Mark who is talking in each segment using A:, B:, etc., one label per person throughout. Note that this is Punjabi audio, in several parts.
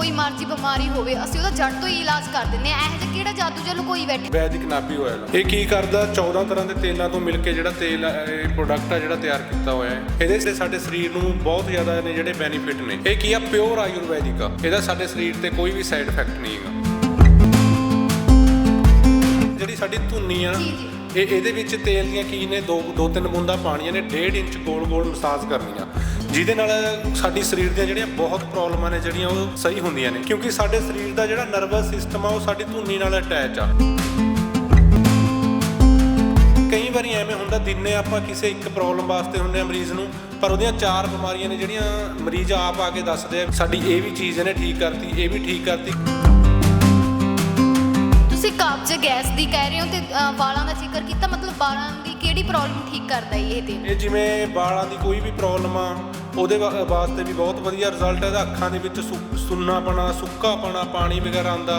A: ਕੋਈ ਮਰਜ਼ੀ ਬਿਮਾਰੀ ਹੋਵੇ ਅਸੀਂ ਉਹਦਾ ਜੜ ਤੋਂ ਹੀ ਇਲਾਜ ਕਰ ਦਿੰਦੇ ਆ ਇਹੋ ਜਿਹਾ ਕਿਹੜਾ ਜਾਦੂ ਜੇ ਲੁਕੋਈ ਬੈਠੇ?
B: ਵੈਦਿਕ ਨਾਭੀ ਆਇਲ ਇਹ ਕੀ ਕਰਦਾ? 14 ਤਰ੍ਹਾਂ ਦੇ ਤੇਲਾਂ ਤੋਂ ਮਿਲ ਕੇ ਜਿਹੜਾ ਤੇਲ ਆ, ਇਹ ਪ੍ਰੋਡਕਟ ਆ ਜਿਹੜਾ ਤਿਆਰ ਕੀਤਾ ਹੋਇਆ ਹੈ। ਇਹਦੇ ਸੇ ਸਾਡੇ ਸਰੀਰ ਨੂੰ ਬਹੁਤ ਜ਼ਿਆਦਾ ਨੇ ਜਿਹੜੇ ਬੈਨੀਫਿਟ ਨੇ। ਇਹ ਕੀ ਆ? ਪਿਓਰ ਆਯੁਰਵੈਦਿਕ ਆ। ਇਹਦਾ ਸਾਡੇ ਸਰੀਰ ਤੇ ਕੋਈ ਵੀ ਸਾਈਡ ਇਫੈਕਟ ਨਹੀਂ ਹੈਗਾ। ਜਿਹੜੀ ਸਾਡੀ ਧੁੰਨੀ ਆ
A: ਜੀ, ਜੀ।
B: ਇਹ ਇਹਦੇ ਵਿੱਚ ਤੇਲ ਦੀਆਂ ਕੀ ਨੇ? ਦੋ ਦੋ ਤਿੰਨ ਬੂੰਦਾਂ ਪਾਣੀਆਂ ਨੇ। 1.5 ਇੰਚ ਗੋਲ ਗੋਲ ਮਸਾਜ ਕਰਨੀਆਂ। ਜਿਹਦੇ ਨਾਲ ਸਾਡੀ ਸਰੀਰ ਦੀਆਂ ਜਿਹੜੀਆਂ ਬਹੁਤ ਪ੍ਰੋਬਲਮਾਂ ਨੇ ਜਿਹੜੀਆਂ ਉਹ ਸਹੀ ਹੁੰਦੀਆਂ ਨੇ। ਕਿਉਂਕਿ ਸਾਡੇ ਸਰੀਰ ਦਾ ਜਿਹੜਾ ਨਰਵਸ ਸਿਸਟਮ ਆ ਉਹ ਸਾਡੀ ਧੁੰਨੀ ਨਾਲ ਅਟੈਚ ਆ। ਕਈ ਵਾਰੀ ਐਵੇਂ ਹੁੰਦਾ ਦਿਨੇ ਆਪਾਂ ਕਿਸੇ ਇੱਕ ਪ੍ਰੋਬਲਮ ਵਾਸਤੇ ਹੁੰਦੇ ਆ ਮਰੀਜ਼ ਨੂੰ ਪਰ ਉਹਦੀਆਂ ਚਾਰ ਬਿਮਾਰੀਆਂ ਨੇ ਜਿਹੜੀਆਂ ਮਰੀਜ਼ ਆਪ ਆ ਕੇ ਦੱਸਦੇ ਆ ਸਾਡੀ ਇਹ ਵੀ ਚੀਜ਼ ਇਹਨੇ ਠੀਕ ਕਰਤੀ ਇਹ ਵੀ ਠੀਕ ਕਰਤੀ।
A: ਤੁਸੀਂ ਕਬਜ਼ ਗੈਸ ਦੀ ਕਹਿ ਰਹੇ ਹੋ ਤੇ ਵਾਲਾਂ ਦਾ ਜ਼ਿਕਰ ਕੀਤਾ? ਮਤਲਬ ਵਾਲਾਂ ਦੀ ਕਿਹੜੀ ਪ੍ਰੋਬਲਮ ਠੀਕ ਕਰਦਾ ਇਹ ਤੇਲ
B: ਇਹ ਜਿਵੇਂ ਵਾਲਾਂ ਦੀ ਕੋਈ ਵੀ ਪ੍ਰੋਬਲਮ ਆ ਉਹਦੇ ਵਾ- ਵਾਸਤੇ ਵੀ ਬਹੁਤ ਵਧੀਆ ਰਿਜ਼ਲਟ ਹੈ। ਇਹਦਾ ਅੱਖਾਂ ਦੇ ਵਿੱਚ ਸੁੰਨਾਪਣਾ ਸੁੱਕਾਪਣਾ ਪਾਣੀ ਵਗੈਰਾ ਆਉਂਦਾ।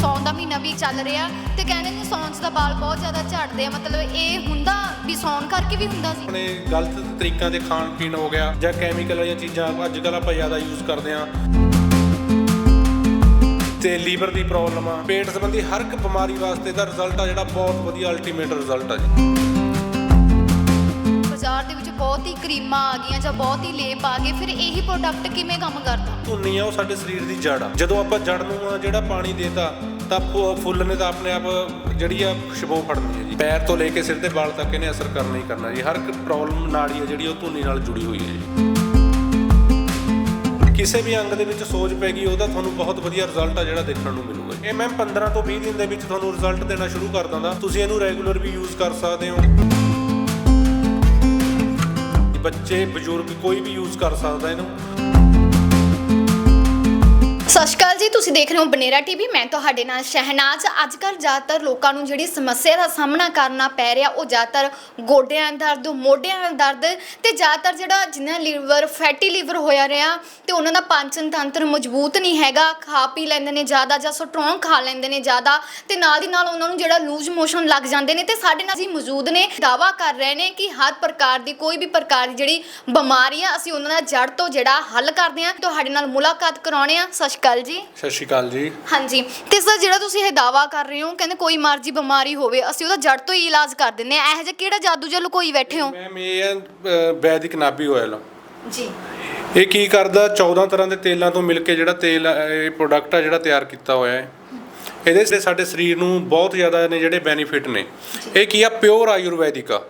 A: ਸੌਣ ਦਾ ਮਹੀਨਾ ਵੀ ਚੱਲ ਰਿਹਾ ਤੇ ਕਹਿੰਦੇ ਨੇ ਸੌਣ 'ਚ ਤਾਂ ਵਾਲ ਬਹੁਤ ਜ਼ਿਆਦਾ ਝੜਦੇ ਆ। ਮਤਲਬ ਇਹ ਹੁੰਦਾ ਵੀ ਸੌਣ ਕਰਕੇ ਵੀ ਹੁੰਦਾ ਸੀ।
B: ਆਪਣੇ ਗਲਤ ਤਰੀਕਾਂ ਦੇ ਖਾਣ ਪੀਣ ਹੋ ਗਿਆ ਜਾਂ ਕੈਮੀਕਲ ਵਾਲੀਆਂ ਚੀਜ਼ਾਂ ਅੱਜ ਕੱਲ੍ਹ ਆਪਾਂ ਜ਼ਿਆਦਾ ਯੂਜ਼ ਕਰਦੇ ਆ ਤੇ ਲੀਵਰ ਦੀ ਪ੍ਰੋਬਲਮ ਆ। ਪੇਟ ਸੰਬੰਧੀ ਹਰ ਇੱਕ ਬਿਮਾਰੀ ਵਾਸਤੇ ਦਾ ਰਿਜ਼ਲਟ ਆ ਜਿਹੜਾ ਬਹੁਤ ਵਧੀਆ ਅਲਟੀਮੇਟ ਰਿਜ਼ਲਟ ਆ ਜੀ।
A: ਬਾਜ਼ਾਰ ਦੇ ਵਿੱਚ ਬਹੁਤ ਹੀ ਕਰੀਮਾਂ ਆ ਗਈਆਂ ਜਾਂ ਬਹੁਤ ਹੀ ਲੇਪ ਆ ਗਏ, ਫਿਰ ਇਹੀ ਪ੍ਰੋਡਕਟ ਕਿਵੇਂ ਕੰਮ ਕਰਦਾ?
B: ਧੁੰਨੀ ਆ ਉਹ ਸਾਡੇ ਸਰੀਰ ਦੀ ਜੜ ਆ। ਜਦੋਂ ਆਪਾਂ ਜੜ ਨੂੰ ਆ ਜਿਹੜਾ ਪਾਣੀ ਦੇਤਾ, ਤਾਂ ਫੁ- ਫੁੱਲ ਨੇ ਤਾਂ ਆਪਣੇ ਆਪ ਜਿਹੜੀ ਆ ਖੁਸ਼ਬੂ ਫੜਨੀ ਹੈ ਜੀ। ਪੈਰ ਤੋਂ ਲੈ ਕੇ ਸਿਰ ਦੇ ਵਾਲ ਤੱਕ ਇਹਨੇ ਅਸਰ ਕਰਨਾ ਹੀ ਕਰਨਾ ਜੀ। ਹਰ ਇੱਕ ਪ੍ਰੋਬਲਮ ਨਾੜੀ ਹੈ ਜਿਹੜੀ, ਉਹ ਧੁੰਨੀ ਨਾਲ ਜੁੜੀ ਹੋਈ ਹੈ ਜੀ। ਕਿਸੇ ਵੀ ਅੰਗ ਦੇ ਵਿੱਚ ਸੋਜ ਪੈ ਗਈ, ਉਹਦਾ ਤੁਹਾਨੂੰ ਬਹੁਤ ਵਧੀਆ ਰਿਜ਼ਲਟ ਆ ਜਿਹੜਾ ਦੇਖਣ ਨੂੰ ਮਿਲੂਗਾ ਇਹ ਮੈਮ 15 ਤੋਂ 20 ਦਿਨ ਦੇ ਵਿੱਚ ਤੁਹਾਨੂੰ ਰਿਜ਼ਲਟ ਦੇਣਾ ਸ਼ੁਰੂ ਕਰ ਦਿੰਦਾ। ਤੁਸੀਂ ਇਹਨੂੰ ਰੈਗੂਲਰ ਵੀ ਯੂਜ਼ ਕਰ ਸਕਦੇ ਹੋ। ਬੱਚੇ ਬਜ਼ੁਰਗ ਕੋਈ ਵੀ ਯੂਜ਼ ਕਰ ਸਕਦਾ ਇਹਨੂੰ।
A: ਸਤਿ ਸ਼੍ਰੀ ਅਕਾਲ ਜੀ, ਤੁਸੀਂ ਦੇਖ ਰਹੇ ਹੋ ਬਨੇਰਾ ਟੀਵੀ ਮੈਂ ਤੁਹਾਡੇ ਨਾਲ ਸ਼ਹਿਨਾਜ਼। ਅੱਜ ਕੱਲ੍ਹ ਜ਼ਿਆਦਾਤਰ ਲੋਕਾਂ ਨੂੰ ਜਿਹੜੀ ਸਮੱਸਿਆ ਦਾ ਸਾਹਮਣਾ ਕਰਨਾ ਪੈ ਰਿਹਾ, ਉਹ ਜ਼ਿਆਦਾਤਰ ਗੋਡਿਆਂ ਦਾ ਦਰਦ, ਮੋਢਿਆਂ ਦਾ ਦਰਦ ਤੇ ਜ਼ਿਆਦਾਤਰ ਜਿਹੜਾ ਜਿਨ੍ਹਾਂ ਲੀਵਰ, ਫੈਟੀ ਲੀਵਰ ਹੋਇਆ ਰਿਹਾ ਤੇ ਉਹਨਾਂ ਦਾ ਪਾਚਨ ਤੰਤਰ ਮਜ਼ਬੂਤ ਨਹੀਂ ਹੈਗਾ, ਖਾ ਪੀ ਲੈਂਦੇ ਨੇ ਜ਼ਿਆਦਾ ਜਾਂ ਸਟਰੋਂਗ ਖਾ ਲੈਂਦੇ ਨੇ ਜ਼ਿਆਦਾ ਤੇ ਨਾਲ ਦੀ ਨਾਲ ਉਹਨਾਂ ਨੂੰ ਜਿਹੜਾ ਲੂਜ਼ ਮੋਸ਼ਨ ਲੱਗ ਜਾਂਦੇ ਨੇ ਤੇ ਸਾਡੇ ਨਾਲ ਜੀ ਮੌਜੂਦ ਨੇ ਦਾਵਾ ਕਰ ਰਹੇ ਨੇ ਕਿ ਹਰ ਪ੍ਰਕਾਰ ਦੀ ਕੋਈ ਵੀ ਪ੍ਰਕਾਰ ਦੀ ਜਿਹੜੀ ਬਿਮਾਰੀ ਆ, ਅਸੀਂ ਉਹਨਾਂ ਦਾ ਜੜ ਤੋਂ ਜਿਹੜਾ ਹੱਲ ਕਰਦੇ ਆ ਤੁਹਾਡੇ ਨਾਲ ਮੁਲਾਕਾਤ ਕਰਾਉਣੇ ਆ। ਸਤਿ ਸ਼੍ਰੀ ਅਕਾਲ ਜੀ।
B: ਸਤਿ ਸ਼੍ਰੀ ਅਕਾਲ ਜੀ।
A: ਹਾਂਜੀ। ਤੇ ਸਰ ਜਿਹੜਾ ਤੁਸੀਂ ਇਹ ਦਾਵਾ ਕਰ ਰਹੇ ਹੋ ਕਹਿੰਦੇ ਕੋਈ ਮਰਜ਼ੀ ਬਿਮਾਰੀ ਹੋਵੇ ਅਸੀਂ ਉਹਦਾ ਜੜ ਤੋਂ ਹੀ ਇਲਾਜ ਕਰ ਦਿੰਦੇ ਆ ਇਹੋ ਜਿਹਾ ਕਿਹੜਾ ਜਾਦੂ ਜਿਹਾ ਲੁਕੋਈ ਬੈਠੇ ਹੋ?
B: ਮੈਮ ਇਹ ਹੈ ਅ, ਵੈਦਿਕ ਨਾਭੀ ਆਇਲ
A: ਜੀ।
B: ਇਹ ਕੀ ਕਰਦਾ? 14 ਤਰ੍ਹਾਂ ਦੇ ਤੇਲਾਂ ਤੋਂ ਮਿਲ ਕੇ ਜਿਹੜਾ ਤੇਲ ਇਹ ਪ੍ਰੋਡਕਟ ਆ ਜਿਹੜਾ ਤਿਆਰ ਕੀਤਾ ਹੋਇਆ ਹੈ। ਇਹਦੇ ਸੇ ਸਾਡੇ ਸਰੀਰ ਨੂੰ ਬਹੁਤ ਜ਼ਿਆਦਾ ਨੇ ਜਿਹੜੇ ਬੈਨੀਫਿਟ ਨੇ। ਇਹ ਕੀ ਆ? ਪਿਓਰ ਆਯੁਰਵੈਦਿਕ ਆ।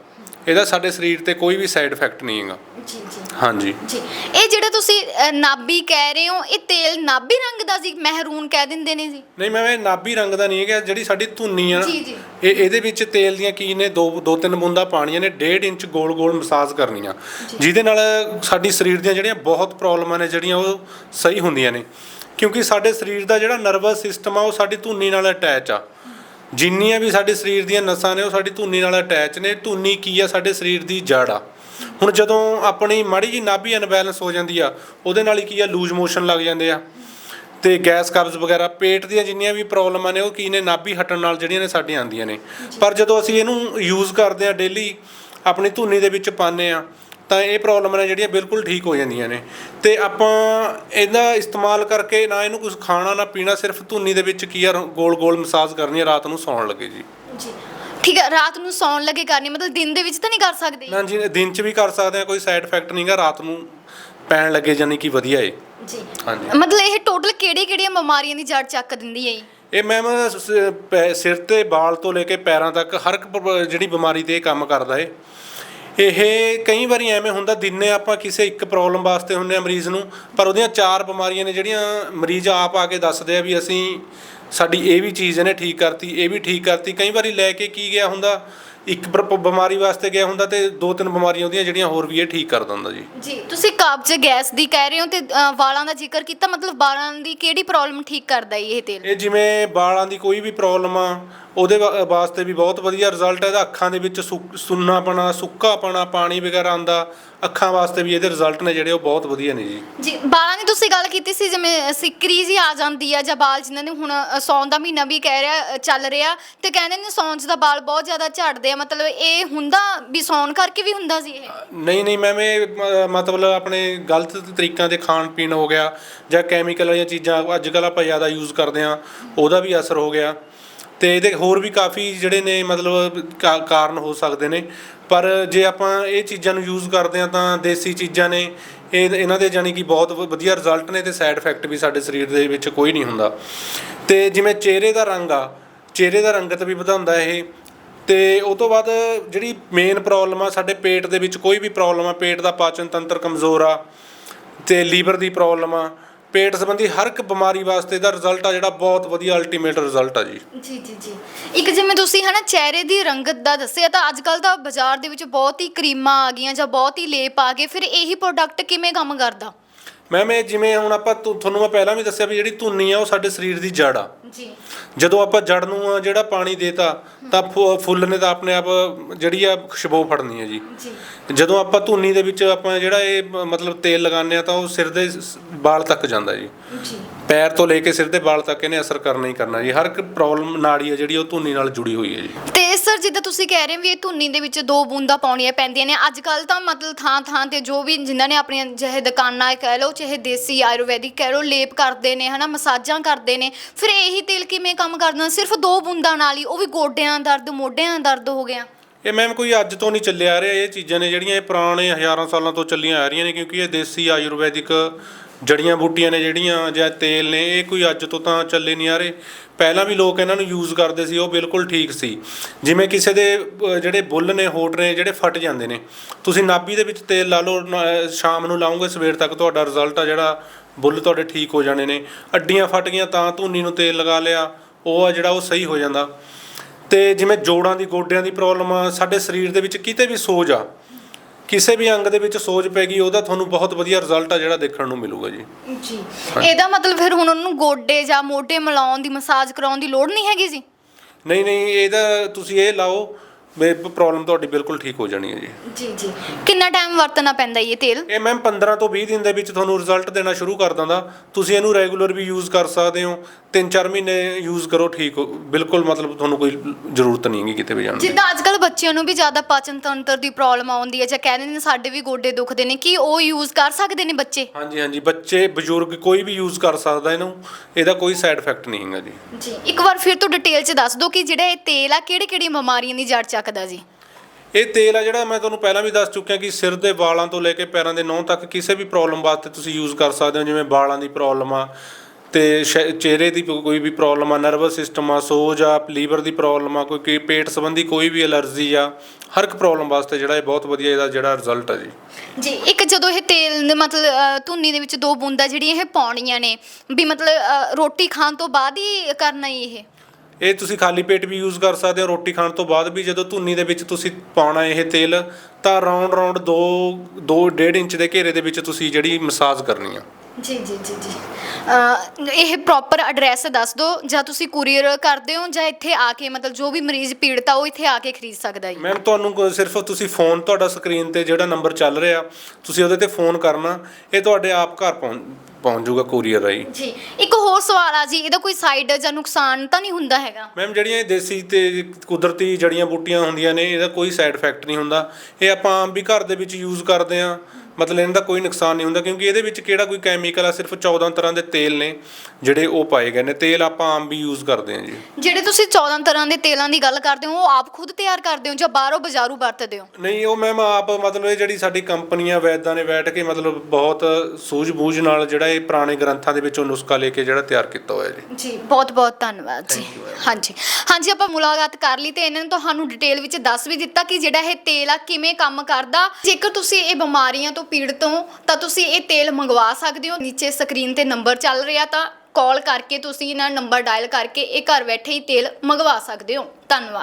B: ਇਹਦਾ ਸਾਡੇ ਸਰੀਰ ਤੇ ਕੋਈ ਵੀ ਸਾਈਡ ਇਫੈਕਟ ਨਹੀਂ ਹੈਗਾ।
A: ਜੀ ਜੀ।
B: ਹਾਂਜੀ।
A: ਜੀ। ਇਹ ਜਿਹੜਾ ਤੁਸੀਂ ਅ, ਨਾਭੀ ਕਹਿ ਰਹੇ ਹੋ ਇਹ ਤੇਲ ਨਾਭੀ ਰੰਗ ਦਾ ਸੀ ਮਹਿਰੂਨ ਕਹਿ ਦਿੰਦੇ ਨੇ ਜੀ।
B: ਨਹੀਂ ਮੈਂ ਇਹ ਨਾਭੀ ਰੰਗ ਦਾ ਨਹੀਂ ਹੈਗਾ ਜਿਹੜੀ ਸਾਡੀ ਧੁੰਨੀ ਆ
A: ਜੀ, ਜੀ।
B: ਇਹ ਇਹਦੇ ਵਿੱਚ ਤੇਲ ਦੀਆਂ ਕੀ ਨੇ ਦੋ ਦੋ ਤਿੰਨ ਬੂੰਦਾਂ ਪਾਣੀਆਂ ਨੇ 1.5 ਇੰਚ ਗੋਲ ਗੋਲ ਮਸਾਜ ਕਰਨੀਆਂ। ਜਿਹਦੇ ਨਾਲ ਸਾਡੀ ਸਰੀਰ ਦੀਆਂ ਜਿਹੜੀਆਂ ਬਹੁਤ ਪ੍ਰੋਬਲਮਾਂ ਨੇ ਜਿਹੜੀਆਂ ਉਹ ਸਹੀ ਹੁੰਦੀਆਂ ਨੇ। ਕਿਉਂਕਿ ਸਾਡੇ ਸਰੀਰ ਦਾ ਜਿਹੜਾ ਨਰਵਸ ਸਿਸਟਮ ਆ ਉਹ ਸਾਡੀ ਧੁੰਨੀ ਨਾਲ ਅਟੈਚ ਆ। ਜਿੰਨੀਆਂ ਵੀ ਸਾਡੇ ਸਰੀਰ ਦੀਆਂ ਨਸਾਂ ਨੇ ਉਹ ਸਾਡੀ ਧੁੰਨੀ ਨਾਲ ਅਟੈਚ ਨੇ। ਧੁੰਨੀ ਕੀ ਆ ਸਾਡੇ ਸਰੀਰ ਦੀ ਜੜ ਆ। ਹੁਣ ਜਦੋਂ ਆਪਣੀ ਮਾੜੀ ਜੀ ਨਾਭੀ ਅਨਬੈਲੈਂਸ ਹੋ ਜਾਂਦੀ ਆ, ਉਹਦੇ ਨਾਲ ਹੀ ਕੀ ਆ ਲੂਜ਼ ਮੋਸ਼ਨ ਲੱਗ ਜਾਂਦੇ ਆ। ਤੇ ਗੈਸ ਕਬਜ਼ ਵਗੈਰਾ, ਪੇਟ ਦੀਆਂ ਜਿੰਨੀਆਂ ਵੀ ਪ੍ਰੋਬਲਮਾਂ ਨੇ, ਉਹ ਕੀ ਨੇ, ਨਾਭੀ ਹਟਣ ਨਾਲ ਜਿਹੜੀਆਂ ਨੇ, ਸਾਡੀਆਂ ਆਉਂਦੀਆਂ ਨੇ। ਪਰ ਜਦੋਂ ਅਸੀਂ ਇਹਨੂੰ ਯੂਜ਼ ਕਰਦੇ ਆ ਡੇਲੀ ਆਪਣੀ ਧੁਨੀ ਦੇ ਵਿੱਚ ਪਾਉਂਦੇ ਆ, ਤਾਂ ਇਹ ਪ੍ਰੋਬਲਮਾਂ ਨੇ ਜਿਹੜੀਆਂ ਬਿਲਕੁਲ ਠੀਕ ਹੋ ਜਾਂਦੀਆਂ ਨੇ। ਤੇ ਆਪਾਂ ਇਹਦਾ ਇਸਤੇਮਾਲ ਕਰਕੇ ਨਾ ਇਹਨੂੰ ਕੁਝ ਖਾਣਾ, ਨਾ ਪੀਣਾ, ਸਿਰਫ ਧੁੰਨੀ ਦੇ ਵਿੱਚ ਕੀ ਆ ਗੋਲ ਗੋਲ ਮਸਾਜ ਕਰਨੀ ਆ, ਰਾਤ ਨੂੰ ਸੌਣ ਲੱਗੇ ਜੀ।
A: ਜੀ। ਠੀਕ ਹੈ ਰਾਤ ਨੂੰ ਸੌਣ ਲੱਗੇ ਕਰਨੀ ਮਤਲਬ ਦਿਨ ਦੇ ਵਿੱਚ ਤਾਂ ਨਹੀਂ ਕਰ ਸਕਦੇ?
B: ਨਾ ਜੀ ਦਿਨ 'ਚ ਵੀ ਕਰ ਸਕਦੇ ਆ ਕੋਈ ਸਾਈਡ ਇਫੈਕਟ ਨਹੀਂਗਾ ਰਾਤ ਨੂੰ ਪੈਣ ਲੱਗੇ ਜਾਨੀ ਕਿ ਵਧੀਆ ਏ।
A: ਜੀ।
B: ਹਾਂਜੀ।
A: ਮਤਲਬ ਇਹ ਟੋਟਲ ਕਿਹੜੀ ਕਿਹੜੀਆਂ ਬਿਮਾਰੀਆਂ ਦੀ ਜੜ ਚੱਕ ਦਿੰਦੀ ਹੈ ਜੀ?
B: ਇਹ ਮੈਮ ਸਿਰ ਤੇ ਵਾਲ ਤੋਂ ਲੈ ਕੇ ਪੈਰਾਂ ਤੱਕ ਹਰ ਇੱਕ ਬ- ਜਿਹੜੀ ਬਿਮਾਰੀ ਤੇ ਇਹ ਕੰਮ ਕਰਦਾ ਏ। ਇਹ ਕਈ ਵਾਰੀ ਐਵੇਂ ਹੁੰਦਾ ਦਿਨੇ ਆਪਾਂ ਕਿਸੇ ਇੱਕ ਪ੍ਰੋਬਲਮ ਵਾਸਤੇ ਹੁੰਦੇ ਆ ਮਰੀਜ਼ ਨੂੰ ਪਰ ਉਹਦੀਆਂ ਚਾਰ ਬਿਮਾਰੀਆਂ ਨੇ ਜਿਹੜੀਆਂ ਮਰੀਜ਼ ਆਪ ਆ ਕੇ ਦੱਸਦੇ ਆ ਵੀ ਅਸੀਂ ਸਾਡੀ ਇਹ ਵੀ ਚੀਜ਼ ਇਹਨੇ ਠੀਕ ਕਰਤੀ ਇਹ ਵੀ ਠੀਕ ਕਰਤੀ। ਕਈ ਵਾਰੀ ਲੈ ਕੇ ਕੀ ਗਿਆ ਹੁੰਦਾ ਇੱਕ ਬ- ਬਿਮਾਰੀ ਵਾਸਤੇ ਗਿਆ ਹੁੰਦਾ ਤੇ ਦੋ ਤਿੰਨ ਬਿਮਾਰੀਆਂ ਉਹਦੀਆਂ ਜਿਹੜੀਆਂ ਹੋਰ ਵੀ ਇਹ ਠੀਕ ਕਰ ਦਿੰਦਾ ਜੀ।
A: ਜੀ ਤੁਸੀਂ ਕਬਜ਼ ਗੈਸ ਦੀ ਕਹਿ ਰਹੇ ਹੋ ਤੇ ਅ, ਵਾਲਾਂ ਦਾ ਜ਼ਿਕਰ ਕੀਤਾ? ਮਤਲਬ ਵਾਲਾਂ ਦੀ ਕਿਹੜੀ ਪ੍ਰੋਬਲਮ ਠੀਕ ਕਰਦਾ ਇਹ ਤੇਲ?
B: ਇਹ ਜਿਵੇਂ ਵਾਲਾਂ ਦੀ ਕੋਈ ਵੀ ਪ੍ਰੋਬਲਮ ਆ ਉਹਦੇ ਵਾ- ਵਾਸਤੇ ਵੀ ਬਹੁਤ ਵਧੀਆ ਰਿਜ਼ਲਟ ਹੈ। ਇਹਦਾ ਅੱਖਾਂ ਦੇ ਵਿੱਚ ਸੁ- ਸੁੰਨਾਪਣਾ ਸੁੱਕਾਪਣਾ ਪਾਣੀ ਵਗੈਰਾ ਆਉਂਦਾ। ਅੱਖਾਂ ਵਾਸਤੇ ਵੀ ਇਹਦੇ ਰਿਜ਼ਲਟ ਨੇ ਜਿਹੜੇ ਉਹ ਬਹੁਤ ਵਧੀਆ ਨੇ ਜੀ।
A: ਜੀ ਬਾਲਾਂ ਦੀ ਤੁਸੀਂ ਗੱਲ ਕੀਤੀ ਸੀ ਜਿਵੇਂ ਸਿੱਕਰੀ ਜੀ ਆ ਜਾਂਦੀ ਆ ਜਾਂ ਬਾਲ ਜਿਨ੍ਹਾਂ ਦੇ ਹੁਣ ਅ, ਦਾ ਮਹੀਨਾ ਵੀ ਕਹਿ ਰਿਹਾ ਅ, ਚੱਲ ਰਿਹਾ ਤੇ ਕਹਿੰਦੇ ਨੇ ਸਾਉਣ 'ਚ ਦਾ ਬਾਲ ਬਹੁਤ ਜ਼ਿਆਦਾ ਝੜਦੇ ਆ। ਮਤਲਬ ਇਹ ਹੁੰਦਾ ਵੀ ਸਾਉਣ ਕਰਕੇ ਵੀ ਹੁੰਦਾ ਸੀ ਇਹ?
B: ਨਹੀਂ ਨਹੀਂ ਮੈਮ ਇਹ ਮ- ਮਤਲਬ ਆਪਣੇ ਗਲਤ ਤਰੀਕਾਂ ਦੇ ਖਾਣ ਪੀਣ ਹੋ ਗਿਆ ਜਾਂ ਕੈਮੀਕਲ ਵਾਲੀਆਂ ਚੀਜ਼ਾਂ ਅੱਜ ਕੱਲ੍ਹ ਆਪਾਂ ਜ਼ਿਆਦਾ ਯੂਜ਼ ਕਰਦੇ ਆ ਉਹਦਾ ਵੀ ਅਸਰ ਹੋ ਗਿਆ। ਅਤੇ ਇਹਦੇ ਹੋਰ ਵੀ ਕਾਫੀ ਜਿਹੜੇ ਨੇ ਮਤਲਬ ਕਾ- ਕਾਰਨ ਹੋ ਸਕਦੇ ਨੇ। ਪਰ ਜੇ ਆਪਾਂ ਇਹ ਚੀਜ਼ਾਂ ਨੂੰ ਯੂਜ਼ ਕਰਦੇ ਹਾਂ ਤਾਂ ਦੇਸੀ ਚੀਜ਼ਾਂ ਨੇ, ਇਹ ਇਹਨਾਂ ਦੇ ਜਾਨੀ ਕਿ ਬਹੁਤ ਵ- ਵਧੀਆ ਰਿਜ਼ਲਟ ਨੇ ਤੇ ਸਾਈਡ ਇਫੈਕਟ ਵੀ ਸਾਡੇ ਸਰੀਰ ਦੇ ਵਿੱਚ ਕੋਈ ਨਹੀਂ ਹੁੰਦਾ। ਤੇ ਜਿਵੇਂ ਚਿਹਰੇ ਦਾ ਰੰਗ ਆ, ਚਿਹਰੇ ਦਾ ਰੰਗਤ ਵੀ ਵਧਾਉਂਦਾ ਇਹ। ਤੇ ਉਹ ਤੋਂ ਬਾਅਦ ਜਿਹੜੀ ਮੇਨ ਪ੍ਰੋਬਲਮ ਆ, ਸਾਡੇ ਪੇਟ ਦੇ ਵਿੱਚ ਕੋਈ ਵੀ ਪ੍ਰੋਬਲਮ ਆ, ਪੇਟ ਦਾ ਪਾਚਨ ਤੰਤਰ ਕਮਜ਼ੋਰ ਆ, ਤੇ ਲੀਵਰ ਦੀ ਪ੍ਰੋਬਲਮ ਆ ਪੇਟ ਸੰਬੰਧੀ ਹਰ ਇੱਕ ਬਿਮਾਰੀ ਵਾਸਤੇ ਦਾ ਰਿਜ਼ਲਟ ਆ ਜਿਹੜਾ ਬਹੁਤ ਵਧੀਆ ਅਲਟੀਮੇਟ ਰਿਜ਼ਲਟ ਆ ਜੀ।
A: ਜੀ ਜੀ ਜੀ। ਇੱਕ ਜਿਵੇਂ ਤੁਸੀਂ ਹਨਾ ਚਿਹਰੇ ਦੀ ਰੰਗਤ ਦਾ ਦੱਸਿਆ ਤਾਂ ਅੱਜ ਕੱਲ ਤਾਂ ਬਾਜ਼ਾਰ ਦੇ ਵਿੱਚ ਬਹੁਤ ਹੀ ਕਰੀਮਾਂ ਆ ਗਈਆਂ ਜਾਂ ਬਹੁਤ ਹੀ ਲੇਪ ਆ ਗਏ, ਫਿਰ ਇਹੀ ਪ੍ਰੋਡਕਟ ਕਿਵੇਂ ਕੰਮ ਕਰਦਾ?
B: ਮੈਮ ਇਹ ਜਿਵੇਂ ਹੁਣ ਆਪਾਂ ਤੁ- ਤੁਹਾਨੂੰ ਮੈਂ ਪਹਿਲਾਂ ਵੀ ਦੱਸਿਆ ਵੀ ਜਿਹੜੀ ਧੁੰਨੀ ਆ ਉਹ ਸਾਡੇ ਸਰੀਰ ਦੀ ਜੜ ਆ।
A: ਜੀ।
B: ਜਦੋਂ ਆਪਾਂ ਜੜ ਨੂੰ ਜਿਹੜਾ ਪਾਣੀ ਦੇਤਾ ਤਾਂ ਫੁ- ਫੁੱਲ ਨੇ ਤਾਂ ਆਪਣੇ ਆਪ ਜਿਹੜੀ ਆ ਖੁਸ਼ਬੂ ਫੜਨੀ ਹੈ ਜੀ।
A: ਜੀ।
B: ਜਦੋਂ ਆਪਾਂ ਧੁੰਨੀ ਦੇ ਵਿੱਚ ਆਪਾਂ ਜਿਹੜਾ ਇਹ ਮ- ਮਤਲਬ ਤੇਲ ਲਗਾਉਂਦੇ ਆ ਤਾਂ ਉਹ ਸਿਰ ਦੇ ਸ- ਵਾਲ ਤੱਕ ਜਾਂਦਾ ਜੀ।
A: ਜੀ।
B: ਪੈਰ ਤੋਂ ਲੈ ਕੇ ਸਿਰ ਦੇ ਵਾਲ ਤੱਕ ਇਹਨੇ ਅਸਰ ਕਰਨਾ ਹੀ ਕਰਨਾ ਜੀ। ਹਰ ਇੱਕ ਪ੍ਰੋਬਲਮ ਨਾੜੀ ਹੈ ਜਿਹੜੀ ਉਹ ਧੁੰਨੀ ਨਾਲ ਜੁੜੀ ਹੋਈ ਹੈ ਜੀ।
A: ਤੇ ਸਰ ਜਿੱਦਾਂ ਤੁਸੀਂ ਕਹਿ ਰਹੇ ਹੋ ਵੀ ਇਹ ਧੁੰਨੀ ਦੇ ਵਿੱਚ ਦੋ ਬੂੰਦਾਂ ਪਾਉਣੀਆਂ ਪੈਂਦੀਆਂ ਨੇ ਅੱਜ ਕੱਲ ਤਾਂ ਮਤਲਬ ਥਾਂ ਥਾਂ ਤੇ ਜੋ ਵੀ ਜਿਨ੍ਹਾਂ ਨੇ ਆਪਣੀਆਂ ਚਾਹੇ ਦੁਕਾਨਾਂ ਕਹਿ ਲਓ ਚਾਹੇ ਦੇਸੀ ਆਯੁਰਵੈਦਿਕ ਕਹਿ ਲਓ ਲੇਪ ਕਰਦੇ ਨੇ ਹਨਾ ਮਸਾਜਾਂ ਕਰਦੇ ਨੇ ਫਿਰ ਇਹੀ ਤੇਲ ਕਿਵੇਂ ਕੰਮ ਕਰਦਾ? ਸਿਰਫ ਦੋ ਬੂੰਦਾਂ ਨਾਲ ਹੀ ਉਹ ਵੀ ਗੋਡਿਆਂ ਦਰਦ ਮੋਢਿਆਂ ਦਰਦ ਹੋ ਗਿਆ।
B: ਇਹ ਮੈਮ ਕੋਈ ਅੱਜ ਤੋਂ ਨਹੀਂ ਚੱਲਿਆ ਆ ਰਿਹਾ ਇਹ ਚੀਜ਼ਾਂ ਨੇ ਜਿਹੜੀਆਂ ਇਹ ਪੁਰਾਣੇ ਹਜ਼ਾਰਾਂ ਸਾਲਾਂ ਤੋਂ ਚੱਲੀਆਂ ਆ ਰਹੀਆਂ ਨੇ ਕਿਉਂਕਿ ਇਹ ਦੇਸੀ ਆਯੁਰਵੈਦਿਕ ਜੜੀਆਂ ਬੂਟੀਆਂ ਨੇ ਜਿਹੜੀਆਂ ਜਾਂ ਤੇਲ ਨੇ, ਇਹ ਕੋਈ ਅੱਜ ਤੋਂ ਤਾਂ ਚੱਲੇ ਨਹੀਂ ਆ ਰਹੇ। ਪਹਿਲਾਂ ਵੀ ਲੋਕ ਇਹਨਾਂ ਨੂੰ ਯੂਜ਼ ਕਰਦੇ ਸੀ, ਉਹ ਬਿਲਕੁਲ ਠੀਕ ਸੀ। ਜਿਵੇਂ ਕਿਸੇ ਦੇ ਜਿਹੜੇ ਬੁੱਲ ਨੇ, ਹੋਠ ਨੇ, ਜਿਹੜੇ ਫਟ ਜਾਂਦੇ ਨੇ। ਤੁਸੀਂ ਨਾਭੀ ਦੇ ਵਿੱਚ ਤੇਲ ਲਾ ਲਓ, ਨਾ- ਸ਼ਾਮ ਨੂੰ ਲਾਉਂਗੇ ਸਵੇਰ ਤੱਕ ਤੁਹਾਡਾ ਰਿਜ਼ਲਟ ਆ ਜਿਹੜਾ ਬੁੱਲ ਤੁਹਾਡੇ ਠੀਕ ਹੋ ਜਾਣੇ ਨੇ। ਅੱਡੀਆਂ ਫਟ ਗਈਆਂ, ਤਾਂ ਧੂਨੀ ਨੂੰ ਤੇਲ ਲਗਾ ਲਿਆ, ਉਹ ਆ ਜਿਹੜਾ ਉਹ ਸਹੀ ਹੋ ਜਾਂਦਾ। ਤੇ ਜਿਵੇਂ ਜੋੜਾਂ ਦੀ, ਗੋਡਿਆਂ ਦੀ ਪ੍ਰੋਬਲਮ ਆ, ਸਾਡੇ ਸਰੀਰ ਦੇ ਵਿੱਚ ਕਿਤੇ ਵੀ ਸੋਜ ਆ ਕਿਸੇ ਵੀ ਅੰਗ ਦੇ ਵਿੱਚ ਸੋਜ ਪੈ ਗਈ ਉਹਦਾ ਤੁਹਾਨੂੰ ਬਹੁਤ ਵਧੀਆ ਰਿਜ਼ਲਟ ਆ ਜਿਹੜਾ ਦੇਖਣ ਨੂੰ ਮਿਲੂਗਾ ਜੀ।
A: ਜੀ। ਇਹਦਾ ਮਤਲਬ ਫਿਰ ਹੁਣ ਉਹਨੂੰ ਗੋਡੇ ਜਾਂ ਮੋਢੇ ਮਿਲਾਉਣ ਦੀ ਮਸਾਜ ਕਰਾਉਣ ਦੀ ਲੋੜ ਨਹੀਂ ਹੈਗੀ ਜੀ?
B: ਨਹੀਂ ਨਹੀਂ ਇਹਦਾ ਤੁਸੀਂ ਇਹ ਲਾਓ ਵੀ ਪ੍ਰੋਬਲਮ ਤੁਹਾਡੀ ਬਿਲਕੁਲ ਠੀਕ ਹੋ ਜਾਣੀ ਹੈ ਜੀ।
A: ਜੀ ਜੀ। ਕਿੰਨਾ ਟਾਈਮ ਵਰਤਣਾ ਪੈਂਦਾ ਇਹ ਤੇਲ?
B: ਇਹ ਮੈਮ 15 ਤੋਂ 20 ਦਿਨ ਦੇ ਵਿੱਚ ਤੁਹਾਨੂੰ ਰਿਜ਼ਲਟ ਦੇਣਾ ਸ਼ੁਰੂ ਕਰ ਦਿੰਦਾ। ਤੁਸੀਂ ਇਹਨੂੰ ਰੈਗੂਲਰ ਵੀ ਯੂਜ਼ ਕਰ ਸਕਦੇ ਹੋ। 3-4 ਮਹੀਨੇ ਯੂਜ਼ ਕਰੋ ਠੀਕ ਹੋ ਬਿਲਕੁਲ ਮਤਲਬ ਤੁਹਾਨੂੰ ਕੋਈ ਜ਼ਰੂਰਤ ਨਹੀਂ ਹੈਗੀ ਕਿਤੇ ਵੀ ਜਾਣ ਦੀ।
A: ਜਿੱਦਾਂ ਅੱਜ ਕੱਲ ਬੱਚਿਆਂ ਨੂੰ ਵੀ ਜ਼ਿਆਦਾ ਪਾਚਨ ਤੰਤਰ ਦੀ ਪ੍ਰੋਬਲਮ ਆਉਂਦੀ ਹੈ ਜਾਂ ਕਹਿੰਦੇ ਨੇ ਸਾਡੇ ਵੀ ਗੋਡੇ ਦੁਖਦੇ ਨੇ ਕੀ ਉਹ ਯੂਜ਼ ਕਰ ਸਕਦੇ ਨੇ ਬੱਚੇ?
B: ਹਾਂਜੀ ਹਾਂਜੀ। ਬੱਚੇ ਬਜ਼ੁਰਗ ਕੋਈ ਵੀ ਯੂਜ਼ ਕਰ ਸਕਦਾ ਇਹਨੂੰ। ਇਹਦਾ ਕੋਈ ਸਾਈਡ ਇਫੈਕਟ ਨਹੀਂ ਹੈਗਾ ਜੀ।
A: ਜੀ। ਇੱਕ ਵਾਰ ਫਿਰ ਤੋਂ ਡਿਟੇਲ 'ਚ ਦੱਸ ਦਿਓ ਕਿ ਜਿਹੜਾ ਇਹ ਤੇਲ ਆ ਕਿਹੜੀ ਕਿਹੜੀ ਬਿਮਾਰੀਆਂ ਦੀ ਜੜ ਚੱਕਦਾ ਜੀ।
B: ਇਹ ਤੇਲ ਆ ਜਿਹੜਾ ਮੈਂ ਤੁਹਾਨੂੰ ਪਹਿਲਾਂ ਵੀ ਦੱਸ ਚੁੱਕਿਆ ਕਿ ਸਿਰ ਦੇ ਵਾਲਾਂ ਤੋਂ ਲੈ ਕੇ ਪੈਰਾਂ ਦੇ ਨਹੁੰ ਤੱਕ ਕਿਸੇ ਵੀ ਪ੍ਰੋਬਲਮ ਵਾਸਤੇ ਤੁਸੀਂ ਯੂਜ਼ ਕਰ ਸਕਦੇ ਹੋ ਜਿਵੇਂ ਵਾਲਾਂ ਦੀ ਪ੍ਰੋਬਲਮ ਆ ਤੇ ਚਿਹਰੇ ਦੀ ਕੋਈ ਵੀ ਪ੍ਰੋਬਲਮ ਆ ਨਰਵਸ ਸਿਸਟਮ ਆ ਸੋਜ ਆ ਲੀਵਰ ਦੀ ਪ੍ਰੋਬਲਮ ਆ ਕੋਈ ਪੇਟ ਸੰਬੰਧੀ ਕੋਈ ਵੀ ਐਲਰਜੀ ਆ ਹਰ ਇੱਕ ਪ੍ਰੋਬਲਮ ਵਾਸਤੇ ਜਿਹੜਾ ਇਹ ਬਹੁਤ ਵਧੀਆ ਇਹਦਾ ਜਿਹੜਾ ਰਿਜ਼ਲਟ ਆ ਜੀ।
A: ਜੀ ਇੱਕ ਜਦੋਂ ਇਹ ਤੇਲ ਦੇ ਮਤਲਬ ਧੁੰਨੀ ਦੇ ਵਿੱਚ ਦੋ ਬੂੰਦਾਂ ਜਿਹੜੀਆਂ ਇਹ ਪਾਉਣੀਆਂ ਨੇ ਵੀ ਮਤਲਬ ਰੋਟੀ ਖਾਣ ਤੋਂ ਬਾਅਦ ਹੀ ਕਰਨਾ ਹੀ ਇਹ।
B: ਇਹ ਤੁਸੀਂ ਖਾਲੀ ਪੇਟ ਵੀ ਯੂਜ਼ ਕਰ ਸਕਦੇ ਹੋ। ਰੋਟੀ ਖਾਣ ਤੋਂ ਬਾਅਦ ਵੀ ਜਦੋਂ ਧੁੰਨੀ ਦੇ ਵਿੱਚ ਤੁਸੀਂ ਪਾਉਣਾ ਇਹ ਤੇਲ ਤਾਂ ਰਾਉਂਡ ਰਾਉਂਡ 2 2 1.5 ਇੰਚ ਦੇ ਘੇਰੇ ਦੇ ਵਿੱਚ ਤੁਸੀਂ ਜਿਹੜੀ ਮਸਾਜ ਕਰਨੀ ਆ।
A: ਜੀ ਜੀ ਜੀ ਜੀ। ਅ, ਇਹ ਪ੍ਰੋਪਰ ਐਡਰੈਸ ਦੱਸ ਦਿਓ ਜਾਂ ਤੁਸੀਂ ਕੁਰੀਅਰ ਕਰਦੇ ਹੋ ਜਾਂ ਇੱਥੇ ਆ ਕੇ ਮਤਲਬ ਜੋ ਵੀ ਮਰੀਜ਼ ਪੀੜਤ ਆ ਉਹ ਇੱਥੇ ਆ ਕੇ ਖਰੀਦ ਸਕਦਾ ਹੈ
B: ਮੈਮ ਤੁਹਾਨੂੰ ਕੋ- ਸਿਰਫ ਤੁਸੀਂ ਫੋਨ ਤੁਹਾਡਾ ਸਕਰੀਨ ਤੇ ਜਿਹੜਾ ਨੰਬਰ ਚੱਲ ਰਿਹਾ ਤੁਸੀਂ ਉਹਦੇ ਤੇ ਫੋਨ ਕਰਨਾ ਇਹ ਤੁਹਾਡੇ ਆਪ ਘਰ ਪਹੁੰਚ ਪਹੁੰਚ ਜਾਊਗਾ ਕੋਰੀਅਰ ਰਾਹੀਂ।
A: ਜੀ ਇੱਕ ਹੋਰ ਸਵਾਲ ਆ ਜੀ ਇਹਦਾ ਕੋਈ ਸਾਈਡ ਜਾਂ ਨੁਕਸਾਨ ਤਾਂ ਨਹੀਂ ਹੁੰਦਾ ਹੈਗਾ?
B: ਮੈਮ ਜਿਹੜੀਆਂ ਇਹ ਦੇਸੀ ਤੇ ਕੁਦਰਤੀ ਜੜੀਆਂ ਬੂਟੀਆਂ ਹੁੰਦੀਆਂ ਨੇ ਇਹਦਾ ਕੋਈ ਸਾਈਡ ਇਫੈਕਟ ਨਹੀਂ ਹੁੰਦਾ। ਇਹ ਆਪਾਂ ਆਮ ਵੀ ਘਰ ਦੇ ਵਿੱਚ ਯੂਜ਼ ਕਰਦੇ ਆ ਮਤਲਬ ਇਹਨਾਂ ਦਾ ਕੋਈ ਨੁਕਸਾਨ ਨਹੀਂ ਹੁੰਦਾ ਕਿਉਂਕਿ ਇਹਦੇ ਵਿੱਚ ਕਿਹੜਾ ਕੋਈ ਕੈਮੀਕਲ ਆ ਸਿਰਫ 14 ਤਰ੍ਹਾਂ ਦੇ ਤੇਲ ਨੇ ਜਿਹੜੇ ਉਹ ਪਾਏ ਗਏ ਨੇ। ਤੇਲ ਆਪਾਂ ਆਮ ਵੀ ਯੂਜ਼ ਕਰਦੇ ਆ ਜੀ।
A: ਜਿਹੜੇ ਤੁਸੀਂ 14 ਤਰ੍ਹਾਂ ਦੇ ਤੇਲਾਂ ਦੀ ਗੱਲ ਕਰਦੇ ਹੋ ਉਹ ਆਪ ਖੁਦ ਤਿਆਰ ਕਰਦੇ ਹੋ ਜਾਂ ਬਾਹਰੋਂ ਬਾਜ਼ਾਰੂ ਵਰਤਦੇ ਹੋ?
B: ਨਹੀਂ ਉਹ ਮੈਮ ਆਪ ਮਤਲਬ ਇਹ ਜਿਹੜੀ ਸਾਡੀ ਕੰਪਨੀਆਂ ਵੈਦਾਂ ਨੇ ਬੈਠ ਕੇ ਮਤਲਬ ਬਹੁਤ ਸੂਝ-ਬੂਝ ਨਾਲ ਜਿਹੜਾ ਇਹ ਪੁਰਾਣੇ ਗ੍ਰੰਥਾਂ ਦੇ ਵਿੱਚੋਂ ਨੁਸਖਾ ਲੈ ਕੇ ਜਿਹੜਾ ਤਿਆਰ ਕੀਤਾ ਹੋਇਆ ਜੀ।
A: ਜੀ ਬਹੁਤ ਬਹੁਤ ਧੰਨਵਾਦ ਜੀ। ਹਾਂਜੀ। ਹਾਂਜੀ ਆਪਾਂ ਮੁਲਾਕਾਤ ਕਰ ਲਈ ਤੇ ਇਹਨਾਂ ਨੇ ਤੁਹਾਨੂੰ ਡਿਟੇਲ ਵਿੱਚ ਦੱਸ ਵੀ ਦਿੱਤਾ ਕਿ ਜਿਹੜਾ ਇਹ ਤੇਲ ਆ ਕਿਵੇਂ ਕੰਮ ਕਰਦਾ। ਜੇਕਰ ਤੁਸੀਂ ਇਹ ਬਿਮਾਰੀਆਂ ਤੋਂ ਪੀੜਤ ਹੋ ਤਾਂ ਤੁਸੀਂ ਇਹ ਤੇਲ ਮੰਗਵਾ ਸਕਦੇ ਹੋ। ਨੀਚੇ ਸਕਰੀਨ ਤੇ ਨੰਬਰ ਚੱਲ ਰਿਹਾ ਤਾਂ ਕਾਲ ਕਰਕੇ ਤੁਸੀਂ ਇਹਨਾਂ ਨੰਬਰ ਡਾਇਲ ਕਰਕੇ ਇਹ ਘਰ ਬੈਠੇ ਹੀ ਤੇਲ ਮੰਗਵਾ ਸਕਦੇ ਹੋ। ਧੰਨਵਾਦ।